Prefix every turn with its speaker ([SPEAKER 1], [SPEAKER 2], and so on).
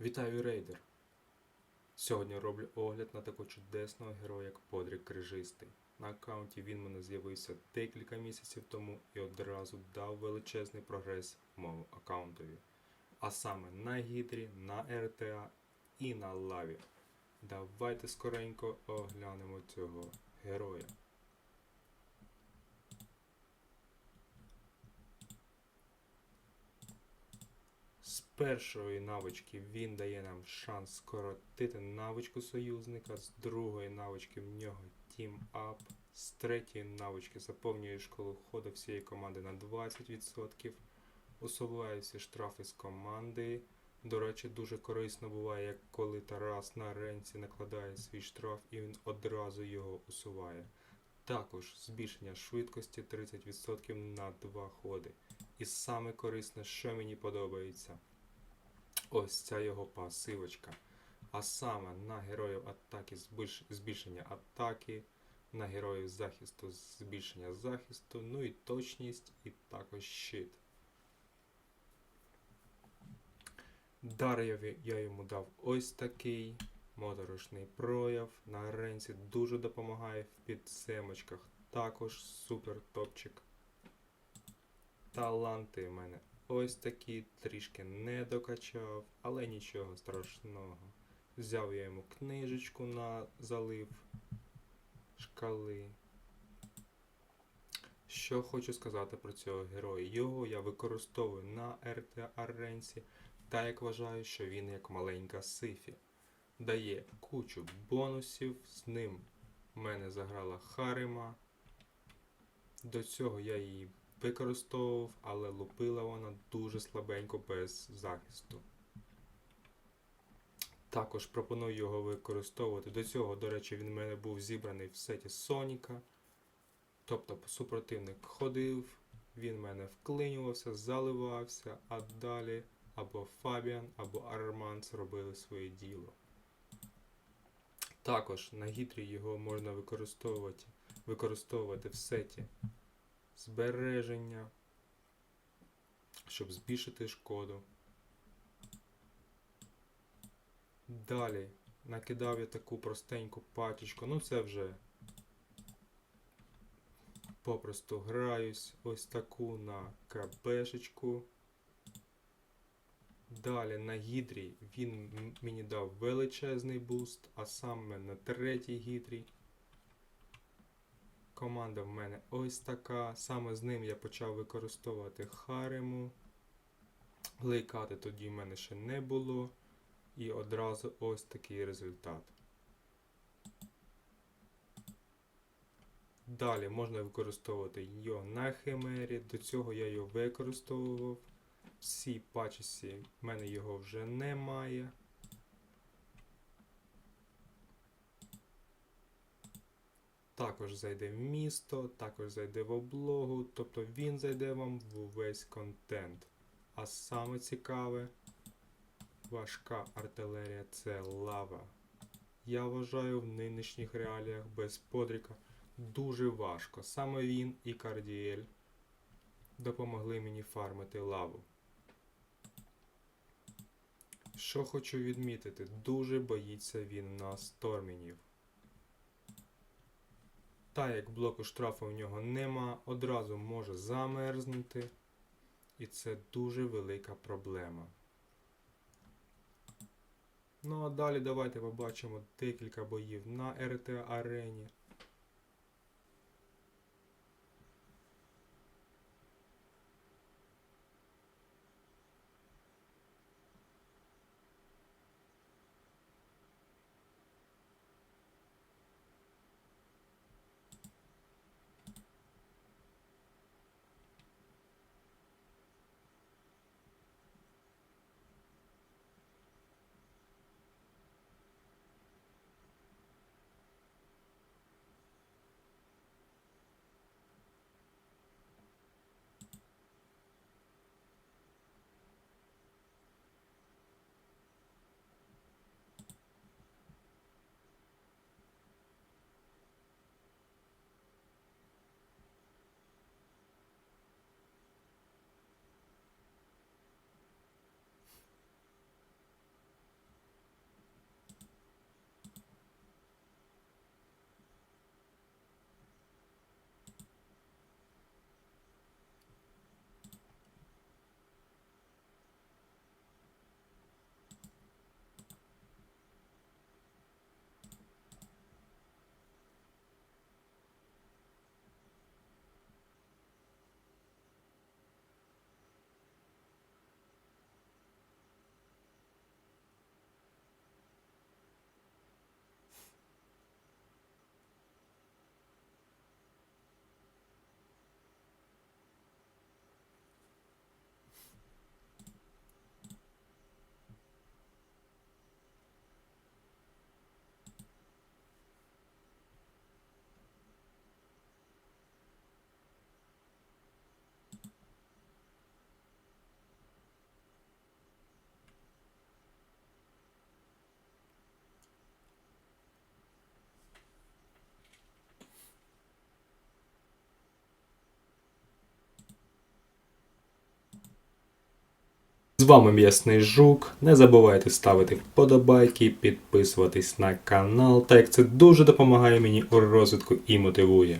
[SPEAKER 1] Вітаю рейдер! Сьогодні роблю огляд на такого чудесного героя, як Подрік Крижистий. На аккаунті він мене з'явився декілька місяців тому і одразу дав величезний прогрес моєму аккаунтові. А саме на Гідрі, на РТА і на лаві. Давайте скоренько оглянемо цього героя. З першої навички він дає нам шанс скоротити навичку союзника, з другої навички в нього Team Up, з третьої навички заповнює школу входу всієї команди на 20%, усуває всі штрафи з команди. До речі, дуже корисно буває, як коли Тарас на ренці накладає свій штраф і він одразу його усуває. Також збільшення швидкості 30% на 2 ходи. І саме корисне, що мені подобається, ось ця його пасивочка. А саме на героїв атаки збільш- збільшення атаки, на героїв захисту збільшення захисту, ну і точність, і також щит. Дар я йому дав ось такий моторошний прояв. На аренці дуже допомагає в підсемочках. Також супер топчик. Таланти в мене ось такі, трішки не докачав, але нічого страшного. Взяв я йому книжечку на залив шкали. Що хочу сказати про цього героя. Його я використовую на РТ Аренці, та як вважаю, що він як маленька сифі. Дає кучу бонусів, з ним в мене заграла Харима. До цього я її використовував, але лупила вона дуже слабенько без захисту. Також пропоную його використовувати. До цього, до речі, він в мене був зібраний в сеті Соніка. Тобто супротивник ходив, він в мене вклинювався, заливався, а далі або Фабіан, або Арманс робили своє діло. Також на гітрі його можна використовувати, використовувати в сеті збереження, щоб збільшити шкоду. Далі накидав я таку простеньку пачечку, ну це вже попросту граюсь ось таку на КБшечку. Далі на гідрі він мені дав величезний буст, а саме на третій гідрі. Команда в мене ось така. Саме з ним я почав використовувати Хариму. Лейкати тоді в мене ще не було. І одразу ось такий результат. Далі можна використовувати його на химері. До цього я його використовував. Всі пачесі в мене його вже немає. Також зайде в місто, також зайде в облогу, тобто він зайде вам в увесь контент. А саме цікаве, важка артилерія це лава. Я вважаю в нинішніх реаліях без подріка дуже важко. Саме він і Кардіель допомогли мені фармити лаву. Що хочу відмітити, дуже боїться він на стормінів. Та як блоку штрафу в нього нема, одразу може замерзнути. І це дуже велика проблема. Ну а далі давайте побачимо декілька боїв на РТ арені. З вами М'ясний Жук. Не забувайте ставити вподобайки, підписуватись на канал, так як це дуже допомагає мені у розвитку і мотивує.